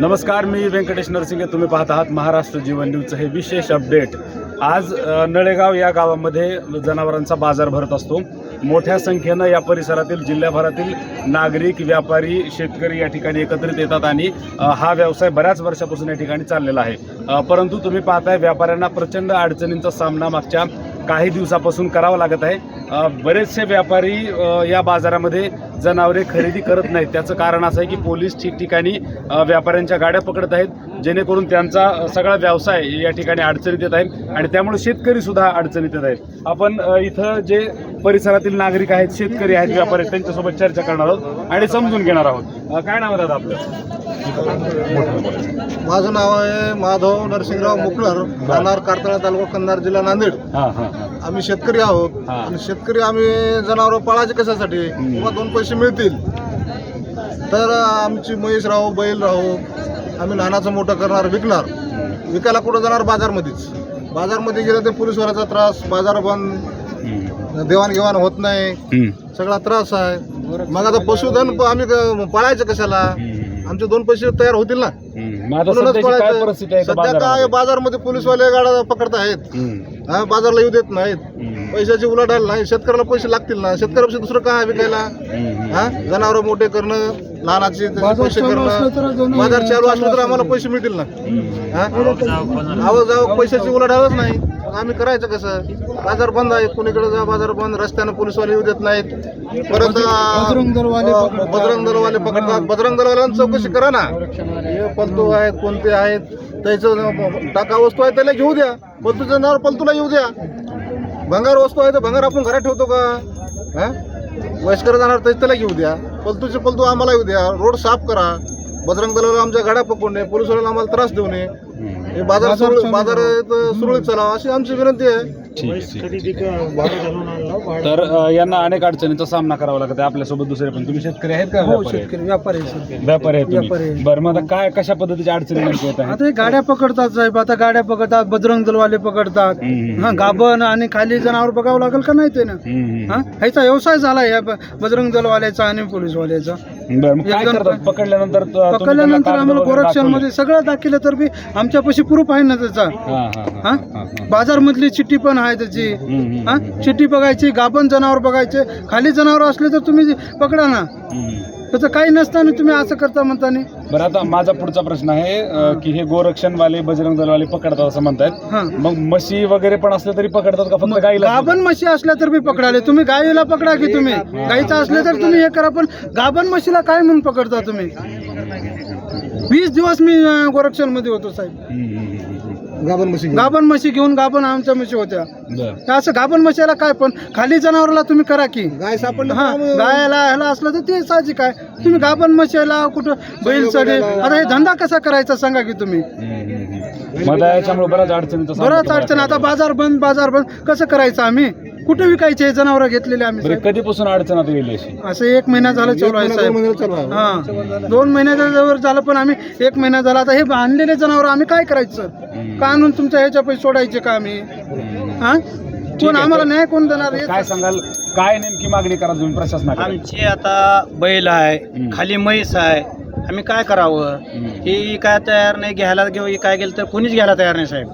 नमस्कार मी व्यंकटेश नरसिंगे. तुम्ही पाहत आहात महाराष्ट्र जीवन न्यूजचं हे विशेष अपडेट. आज नळेगाव या गावामध्ये जनावरांचा बाजार भरत असतो. मोठ्या संख्येनं या परिसरातील जिल्ह्याभरातील नागरिक व्यापारी शेतकरी या ठिकाणी एकत्रित येतात आणि हा व्यवसाय बऱ्याच वर्षापासून या ठिकाणी चाललेला आहे. परंतु तुम्ही पाहताय व्यापाऱ्यांना प्रचंड अडचणींचा सामना मागच्या काही दिवसापासून करावा लागत आहे. बरेचसे व्यापारी या बाजारामध्ये जनावरे खरेदी करत नाहीत. त्याचं कारण असं आहे की पोलीस ठिकठिकाणी व्यापाऱ्यांच्या गाड्या पकडत आहेत जेणेकरून त्यांचा सगळा व्यवसाय या ठिकाणी अडचणीत येत आहे आणि त्यामुळे शेतकरी सुद्धा अडचणीत येत आहेत. आपण इथं जे परिसरातील नागरिक आहेत शेतकरी आहेत व्यापारी आहेत त्यांच्यासोबत चर्चा करणार आहोत आणि समजून घेणार आहोत. काय नाव आहे दादा आपलं? माझं नाव आहे माधव नरसिंहराव मुकलर राहणार कारतळा तालुका कंधार जिल्हा नांदेड. हां हां हां. आम्ही शेतकरी आहोत. हा. आणि शेतकरी आम्ही जनावर पाळायचे कशासाठी? किंवा दोन पैसे मिळतील? तर आमची म्हैस राहू बैल राहू आम्ही लहानाचं मोठं करणार विकणार. विकायला कुठं जाणार? बाजारमध्येच. बाजारमध्ये गेलं तर पोलीसवाल्याचा त्रास बाजार बंद. हम्म. देवाणघेवाण होत नाही. हम्म. सगळा त्रास आहे. मग आता पशुधन प- आम्ही क- पाळायचं कशाला? हम्म. आमचे दोन पैसे तयार होतील ना? म्हणूनच सध्याची काय पळायचं. परिस्थिती आहे इथं सध्या काय बाजारामध्ये? बाजारमध्ये पोलीसवाले गाड्या पकडत आहेत हम्म. हा बाजारला येऊ देत नाहीत हम्म. पैशाची उलाढाल नाही शेतकऱ्याला पैसे लागतील ना शेतकऱ्यापेक्षा दुसरं काय आहे विकायला हम्म. हा जनावर मोठे करणं लहानाचे त्याचे पैसे करणं बाजार चालू असलं तर आम्हाला पैसे मिळतील ना हम्म. हा आवाज जाऊ पैशाची उलाढालच नाही मग आम्ही करायचं कसं? बाजार बंद आहे कोणीकडे जा बाजार बंद रस्त्यानं पोलीसवाले येऊ देत नाहीत. परत बजरंग दलवाले बजरंग दलवाले पकडतात. बजरंग दलवाल्यांची चौकशी करा ना. हे पलतू आहेत कोणते आहेत त्याचं टाका वस्तू आहे त्याला घेऊ द्या. पलतूचं नाव पलतूला येऊ द्या. भंगार वस्तू आहे तर भंगार आपण घरात ठेवतो का? हा? वयस्कर जाणार तर त्याला घेऊ द्या. पलतूचे पलतू आम्हाला येऊ द्या. रोड साफ करा. बजरंग दलाला आमच्या गाड्या पकडून नये पोलिसवाल्याला आम्हाला त्रास देऊ नये. हे बाजार सुरळीत बाजार सुरळीत चालावा. अशी आमची विनंती आहे. ठीक ठीक तर अ, यांना अनेक अडचणींचा सामना करावा लागत आहे. आपल्यासोबत दुसरे पण. तुम्ही शेतकरी आहेत का व्यापारी? आहेत? व्यापारी व्यापारी आहेत व्यापारी तुम्ही आहे. बरं मग आता काय कशा पद्धतीच्या अडचणी नेमक्या येत आहेत? आता हे गाड्या पकडतात साहेब. आता गाड्या पकडतात बजरंग दलवाले पकडतात. हम्म. हा गाभण आणि खाली जनावर बघावं लागेल का नाही ते ना? हम्म, हा ह्याचा व्यवसाय झाला या ब- बजरंग दलवाल्याचा आणि पोलीसवाल्याचा. बरं मग काय एकदम- करतात पकडल्यानंतर त- तुम्ही पकडल्यानंतर त्यांना आम्हाला गोरक्षणमध्ये सगळं दाखिलं तर बी आमच्यापाशी प्रूफ आहे ना त्याचा दाखवले? हा, हा, हा, हा हा, हा. बाजार मधली चिठ्ठी पण आहे त्याची हम्म, हम्म, हा हम्म. चिठ्ठी बघायची गाभण जनावर बघायचे खाली जनावर असले तर तुम्ही पकडा ना हम्म. त्याचं काही नसताना तुम्ही असं करता म्हणताना? बरं आता माझा पुढचा प्रश्न आहे अ, की हे गोरक्षणवाले बजरंग दलवाले पकडतात असं म्हणतायत. हा. मग म्हशी वगैरे पण असले तरी पकडतात का फक्त गाईला? गाभण म्हशी असल्या तर बी पकडाले. तुम्ही गाईला पकडा की तुम्ही? गाईचा असले तर तुम्ही हे करा पण गाभण म्हशीला काय म्हणून पकडता तुम्ही? वीस दिवस मी गोरक्षणमध्ये होतो साहेब. हम्म, हम्म. गाभण म्हशी घेऊन. गाभण म्हशी घेऊन गाभण आमच्या म्हशी होत्या. बरं. तर असं गाभण म्हशीला काय पण खाली जनावरला तुम्ही करा की. गाय सापडलं हा गायला ह्याला असलं तर ते साहजिक आहे. तुम्ही गाभण म्हशीला कुठं बैल चढे आता हे धंदा कसा करायचा सांगा की तुम्ही. हम्म, हम्म, हम्म. मग आता याच्यामुळे बऱ्याच बराच तुम्हाला अडचण. आता बाजार बंद बाजार बंद. कसं करायचं आम्ही? कुठे विकायचे? जनावर घेतलेले आम्ही बरं साहेब? कधीपासून अडचणात अशी? असं एक महिना झालं चालू आहे दोन साहेब. हा. दोन महिन्याच्या जवळ झालं पण आम्ही एक महिना झाला. आता हे आणलेले जनावर आम्ही काय करायचं. का आणून तुमच्या ह्याच्या पैसे सोडायचे का आम्ही. हा? कोण आम्हाला नाही कोण देणार? हे काय सांगाल? काय नेमकी मागणी करा तुम्ही प्रशासनाकडे? आमची आता बैल आहे. खाली म्हैस आहे आम्ही काय करावं. ही काय तयार नाही घ्यायला घेऊ ही काय गेलं तर कोणीच घ्यायला तयार नाही साहेब.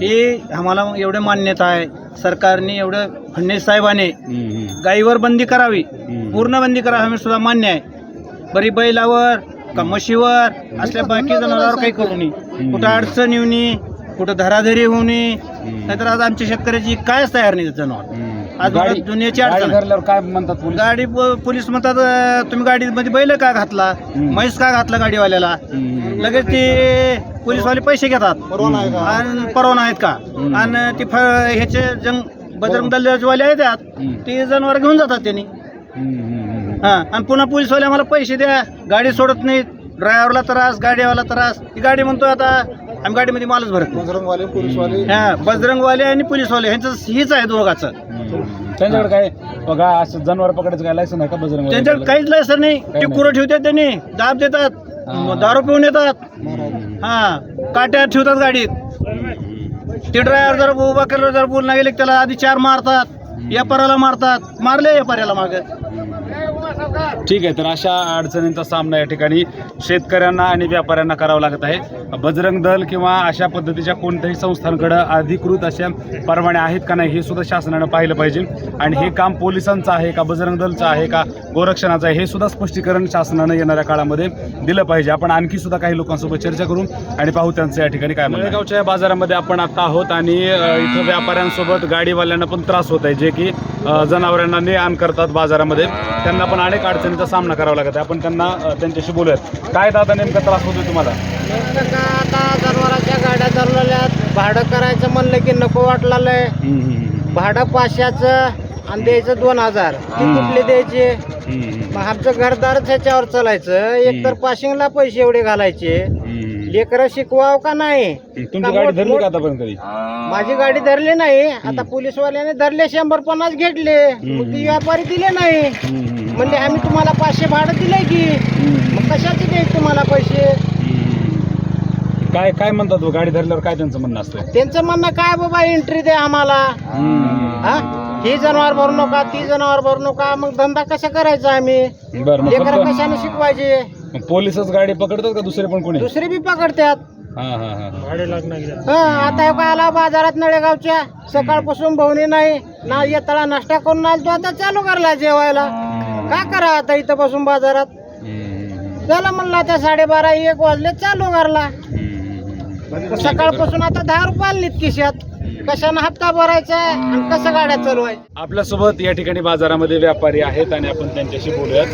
ही आम्हाला एवढे मान्यता आहे सरकारने एवढं फडणवीस साहेबाने गाईवर बंदी करावी. पूर्ण बंदी करावी आम्ही सुद्धा मान्य आहे. बरी बैलावर का म्हशीवर असल्या बाकी जनावरांवर काही करू नये. कुठं अडचण येऊ नये कुठं धराधरी होऊ नये. नाहीतर आज आमच्या शेतकऱ्याची कायच तयार नाही जनावर. आज गाडी- दुनियाची गाडी अडचण आहे. धरल्यावर काय म्हणतात पोलीस गाडी प- पोलीस म्हणतात अं, तुम्ही गाडीमध्ये बैल का घातला हम्म. म्हैस का घातला गाडीवाल्याला हम्म. लगेच ते पोलीसवाले पैसे घेतात परवाना आहे का आणि परवाना आहेत का हम्म. आणि ते फ- ह्याचे जंग बजरंग दलवाले आहेत हम्म. ते जनावर घेऊन जातात त्यांनी हम्म, हम्म, हम्म. हा आणि पुन्हा पोलीसवाले आम्हाला पैसे द्या गाडी सोडत नाहीत ड्रायव्हरला त्रास गाडीवाला त्रास ती गाडी म्हणतो आता आम्ही गाडीमध्ये मालच भरत नाही बजरंगवाले पोलीसवाले हा बजरंगवाले आणि पोलीसवाले ह्यांचं हीच आहे दोघाचं. त्यांच्याकडे काय बघा असं जनावर पकडायचं काय लायसन आहे का बजरंग त्यांच्याकडे काहीच लायसन नाही. ते. कुरं ठेवतात त्यांनी. दाब देतात. दारू पिऊन येतात. हा. काट्या ठेवतात गाडीत. ते ड्रायव्हर जर उभा केलं जर बोलणं गेले त्याला आधी चार मारतात. व्यापाऱ्याला मारतात. मारले व्यापाऱ्याला माग. ठीक आहे तर अशा अडचणींचा सामना या ठिकाणी शेतकऱ्यांना आणि व्यापाऱ्यांना करावा लागत आहे. बजरंग दल किंवा अशा पद्धतीच्या कोणत्याही संस्थांकडं अधिकृत अशा परवाने आहेत का नाही हे सुद्धा शासनानं पाहिलं पाहिजे. आणि हे काम पोलिसांचं आहे का बजरंग दलचं आहे का गोरक्षणाचं आहे हे सुद्धा स्पष्टीकरण शासनानं येणाऱ्या काळामध्ये दिलं पाहिजे. आपण आणखी सुद्धा काही लोकांसोबत चर्चा करू आणि पाहू त्यांचं या ठिकाणी काय नळेगावच्या बाजारामध्ये आपण आता आहोत आणि इथं व्यापाऱ्यांसोबत गाडीवाल्यांना पण त्रास होत आहे जे की जनावरांना ने आण करतात बाजारामध्ये. त्यांना पण अनेक अडचणीचा सामना करावा लागत आहे. आपण त्यांना त्यांच्याशी बोलूयात. काय दादा नेमका त्रास होतोय तुम्हाला? नेमकं का आता जनावरांच्या गाड्या चालवल्यात भाडं करायचं म्हणलं की नको वाटलेलं भाडं पाचशेचं आणि द्यायचं दोन हजार. ती कुठले द्यायचे? मग आमचं घरदारच ह्याच्यावर चालायचं. एक तर पाशिंगला पैसे एवढे घालायचे. लेकरं शिकवाव का नाही? तुमची गाडी धरली का आतापर्यंत कधी माझी गाडी धरली नाही. आता पोलीसवाल्याने धरले शंभर पन्नास घेतले. मग ती व्यापारी दिले नाही. म्हणजे आम्ही तुम्हाला पाचशे भाडं दिलंय की. मग कशाचे द्यायचे तुम्हाला पैसे? काय काय म्हणतात गाडी धरल्यावर काय त्यांचं म्हणणं असतं त्यांचं म्हणणं काय बाबा एंट्री दे आम्हाला. हा? ही जनावर भरू नका ती जनावर भरू नका मग धंदा कसा करायचा आम्ही? बरं मग लेकरं फक्त- कशाने शिकवायचे? मग पोलीसच गाडी पकडतात का दुसरे पण कोणी? दुसरे बी पकडतात. हा हा हा हा. आता हे काय आला बाजारात नळेगावच्या? सकाळपासून भवनी नाही ना येताळा नाश्ता करून आलो तो आता चालू करला जेवायला. काय करा आता इथं बसून बाजारात? झालं म्हणलं आता साडेबारा एक वाजले चालू करला सकाळपासून आता दहा रुपये आलीत शेत कशानं हप्ता भरायचा आणि कसं गाड्या चालवायच्या? आपल्यासोबत या ठिकाणी बाजारामध्ये व्यापारी आहेत आणि आपण त्यांच्याशी बोलूयात.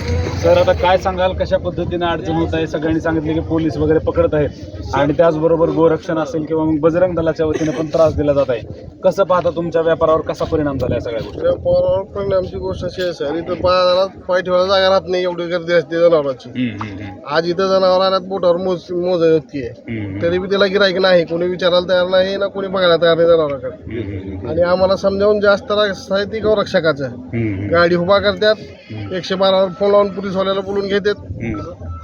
सर आता काय सांगाल? कशा पद्धतीने अडचण होत आहे? सगळ्यांनी सांगितले की पोलीस वगैरे पकडत आहेत. आणि त्याचबरोबर गोरक्षण असेल किंवा मग बजरंग दलाच्या वतीने पण त्रास दिला जात आहे. कसं पाहता तुमच्या व्यापारावर कसा परिणाम झाला या सगळ्या गोष्टी? व्यापारावर परिणामची गोष्ट अशी आहे सर इथं बाजारात पाय ठेवायला जागा राहत नाही एवढी गर्दी असते जनावरांची. आज इथं जनावर आल्यात बोटावर मोज मोज आहे तरी बी त्याला गिरायक नाही कोणी विचारायला तयार नाही ना कोणी बघायला तयार नाही जनावराकडे आणि आम्हाला समजावून जास्त आहे ती गौरक्षकाचं गाडी उभा करतात एकशे बारावर फोन लावून पोलीसवाल्याला बोलून घेतात.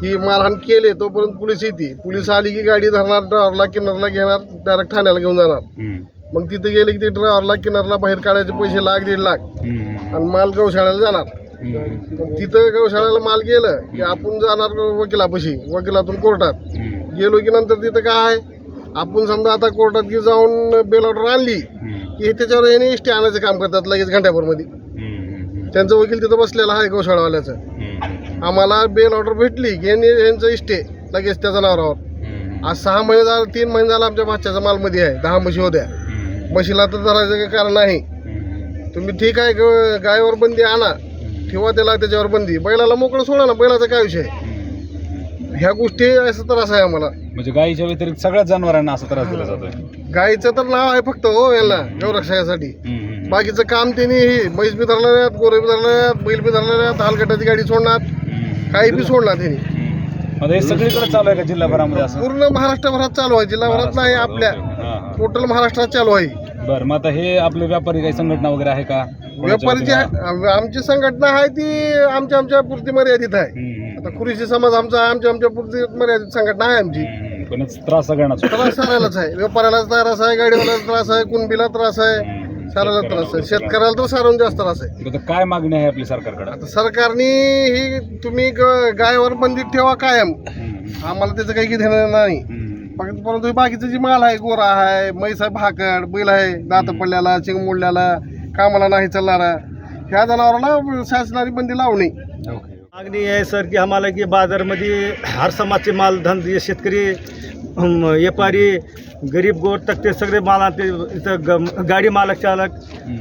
ही मारहाण केले तोपर्यंत पोलीस येते. पोलीस आली की गाडी धरणार ड्रायव्हरला किन्नरला घेणार डायरेक्ट ठाण्याला घेऊन जाणार. मग तिथे गेले की ते ड्रायव्हरला किन्नरला बाहेर काढायचे पैसे लाख दीड लाख. आणि माल गौशाळ्याला जाणार. तिथं गौशाळ्याला माल गेलं की आपण जाणार वकिलापाशी वकिलातून कोर्टात. गेलो की नंतर तिथं काय आहे? आपण समजा आता कोर्टात की जाऊन बेल ऑर्डर आणली की हे त्याच्यावर याने इष्टे आणायचं काम करतात लगेच घंट्याभरमध्ये त्यांचं वकील तिथं बसलेला आहे गौशाळावाल्याचं. आम्हाला बेल ऑर्डर भेटली की यांनी यांचं इष्टे लगेच त्या जनावरावर आज सहा महिने झाले तीन महिने झाला आमच्या भाच्याचा मालमध्ये आहे दहा म्हशी होत्या. म्हशीला तर धरायचं काही कारण नाही. तुम्ही ठीक आहे गायीवर बंदी आणा. ठेवा त्याला त्याच्यावर बंदी. बैलाला मोकळं सोडा ना बैलाचा काय विषय? ह्या गोष्टी असं त्रास आहे आम्हाला. म्हणजे गायीच्या व्यतिरिक्त सगळ्याच जनावरांना असा त्रास दिला जातोय. गायीचं तर नाव आहे फक्त हो यांना गौरक्षकासाठी बाकीचं काम त्यांनी हे म्हैस बी धरल्या नाहीत गोरे बी धरल्या नाहीत बैल बी धरल्या नाहीत हालगटाची गाडी सोडणार. काही बी सोडणार त्यांनी. आता हे सगळीकडे चालू आहे का जिल्हाभरामध्ये असं? पूर्ण महाराष्ट्रभरात चालू आहे जिल्हाभरात नाही आपल्या हा, हा. टोटल महाराष्ट्रात चालू आहे. बरं मग आता हे आपले व्यापारी काही संघटना वगैरे आहे का? व्यापारीची आम- आमची संघटना आहे ती आमच्या आमच्या पुरती मर्यादित आहे. हम्म, आता कुरीशी समाज आमचा आमच्या आमच्या पुरती मर्यादित संघटना आहे आमची. पण त्रास सगळ्यांनाच होतो. त्रास सारायलाच आहे. व्यापाऱ्याला त्रास आहे गाडीवाल्याला त्रास आहे कुणबीला त्रास आहे सारायला त्रास आहे. शेतकऱ्याला तर सारून जास्त त्रास आहे. काय मागणी आहे आपली सरकारकडे? आता सरकारने ही तुम्ही ग- गायवर बंदी ठेवा कायम. आम्हाला त्याचं काही घेणं नाही. परंतु हे बाकीचं जी माल आहे गोरा आहे म्हैस आहे भाकड बैल आहे दात पडल्याला चिंग मोडल्याला कामाला नाही चालणारा ह्या जनावराला शासनाने बंदी लावणे मागणी आहे सर की आम्हाला की बाजारमध्ये हर समाजचे माल धंदे शेतकरी व्यापारी गरीब गोर तक ते सगळे माल आणते. इथं ग- गाडी मालक चालक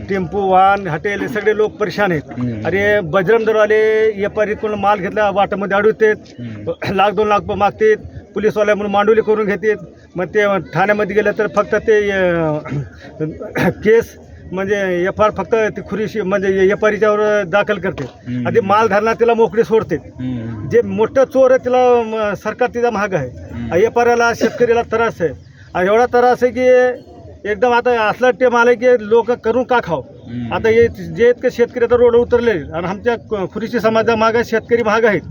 टेम्पो वाहन हॉटेल हे सगळे लोक परेशान आहेत. अरे बजरंग दरवाले व्यापारी कोण माल घेतला वाटामध्ये अडवतात लाख दोन लाख रुपये मागतात. पोलीसवाल्या म्हणून मांडवली करून घेतात. मग ते ठाण्यामध्ये गेलं तर फक्त ते अं, केस म्हणजे एफ आर फक्त ती खुरीशी म्हणजे व्यापारीच्यावर दाखल करते. आणि माल धरणार तिला मोकळी सोडते. जे मोठं चोर आहे तिला म, सरकार तिचा महाग आहे. व्यापाऱ्याला शेतकऱ्याला त्रास आहे. आणि एवढा त्रास आहे की एकदम आता असला टेम आला की लोक करून का खाव? आता हे जे इतके शेतकरी आता रोड उतरले आणि आमच्या क- खुरीशी समाजा मागे शेतकरी महाग आहेत.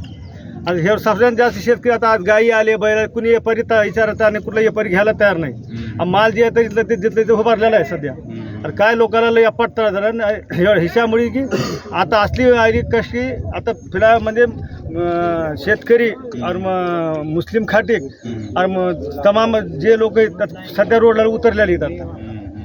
आणि हे सगळ्यात जास्त शेतकरी आता आज गायी आले बैल कुणी तर विचारत आणि कुठला व्यापारी घ्यायला तयार नाही. आणि माल जे आहे ते इथलं ते जिथलं ते उभारलेला आहे सध्या. आणि काय लोकांना लई पटत झालं ह्याच्यामुळे की आता असली आली कशी आता फिला म्हणजे शेतकरी आणि मग मुस्लिम खाटीक आणि मग तमाम जे लोक सध्या रोडला उतरलेले येतात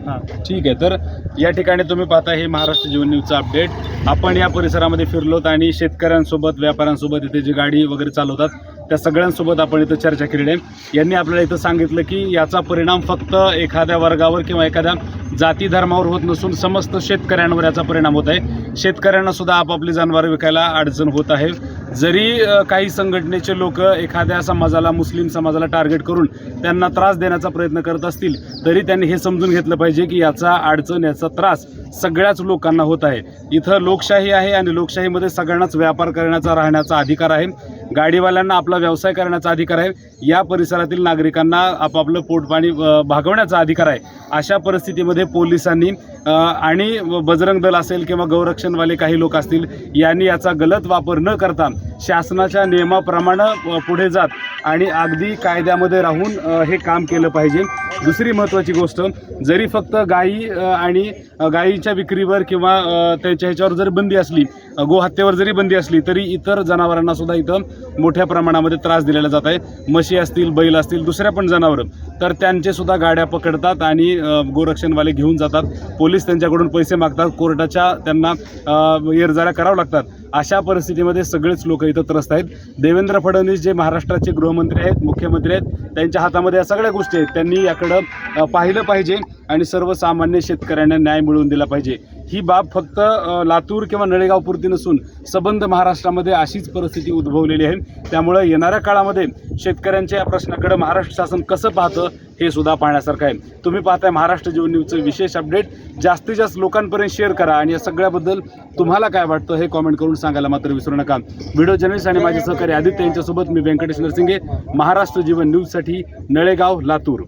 हां. ठीक आहे तर या ठिकाणी तुम्ही पाहता हे महाराष्ट्र जीवन न्यूजचं अपडेट आपण या परिसरामध्ये फिरलोत आणि शेतकऱ्यांसोबत व्यापाऱ्यांसोबत इथे जी गाडी वगैरे चालवतात त्या सगळ्यांसोबत आपण इथं चर्चा केलेली आहे. यांनी आपल्याला इथं सांगितलं की याचा परिणाम फक्त एखाद्या वर्गावर किंवा एखाद्या जाती धर्मावर होत नसून समस्त शेतकऱ्यांवर याचा परिणाम होत आहे. शेतकऱ्यांना सुद्धा आपापली जनावरं विकायला अडचण होत आहे. जरी काही संघटनेचे लोक एखाद्या समाजाला मुस्लिम समाजाला टार्गेट करून त्यांना त्रास देण्याचा प्रयत्न करत असतील तरी त्यांनी हे समजून घेतलं पाहिजे की याचा अडचण याचा त्रास सगळ्याच लोकांना होत आहे. इथं लोकशाही आहे आणि लोकशाहीमध्ये सगळ्यांनाच व्यापार करण्याचा राहण्याचा अधिकार आहे. गाडीवाल्यांना आपला व्यवसाय करण्याचा अधिकार आहे. या परिसरातील नागरिकांना आपापलं पोटपाणी भागवण्याचा अधिकार आहे. अशा परिस्थितीमध्ये पोलिसांनी आणि बजरंग दल असेल किंवा गौरक्षणवाले काही लोक असतील यांनी याचा गलत वापर न करता शासनाच्या नियमाप्रमाणे पुढे जात आणि अगदी कायद्यामध्ये राहून हे काम केलं पाहिजे. दुसरी महत्त्वाची गोष्ट जरी फक्त गायी आणि गायीच्या विक्रीवर किंवा त्यांच्या ह्याच्यावर जरी बंदी असली गोहत्येवर जरी बंदी असली तरी इतर जनावरांना सुद्धा इथं मोठ्या प्रमाणामध्ये त्रास दिलेला जात आहे. म्हशी असतील बैल असतील दुसऱ्या पण जनावरं. तर त्यांचे सुद्धा गाड्या पकडतात आणि गोरक्षणवाले घेऊन जातात. पोलीस त्यांच्याकडून पैसे मागतात कोर्टाच्या त्यांना येरजाऱ्या करावं लागतात. अशा परिस्थितीमध्ये सगळेच लोक इथं त्रस्त आहेत. देवेंद्र फडणवीस जे महाराष्ट्राचे गृहमंत्री आहेत मुख्यमंत्री आहेत त्यांच्या हातामध्ये या सगळ्या गोष्टी आहेत. त्यांनी याकडं पाहिलं पाहिजे आणि सर्वसामान्य शेतकऱ्यांना न्याय मिळवून दिला पाहिजे. ही बाब फक्त लातूर किंवा नळेगावपुरती नसून सबंध महाराष्ट्रामध्ये अशीच परिस्थिती उद्भवलेली आहे. त्यामुळे येणाऱ्या काळामध्ये शेतकऱ्यांच्या या प्रश्नाकडे महाराष्ट्र शासन कसं पाहतं हे सुद्धा पाहण्यासारखं आहे. तुम्ही पाहताय महाराष्ट्र जीवन न्यूजचं विशेष अपडेट. जास्तीत जास्त लोकांपर्यंत शेअर करा आणि या सगळ्याबद्दल तुम्हाला काय वाटतं हे कॉमेंट करून सांगायला मात्र विसरू नका. व्हिडिओ जर्नलिस्ट आणि माझे सहकारी आदित्य यांच्यासोबत मी व्यंकटेश नरसिंगे महाराष्ट्र जीवन न्यूजसाठी नळेगाव लातूर.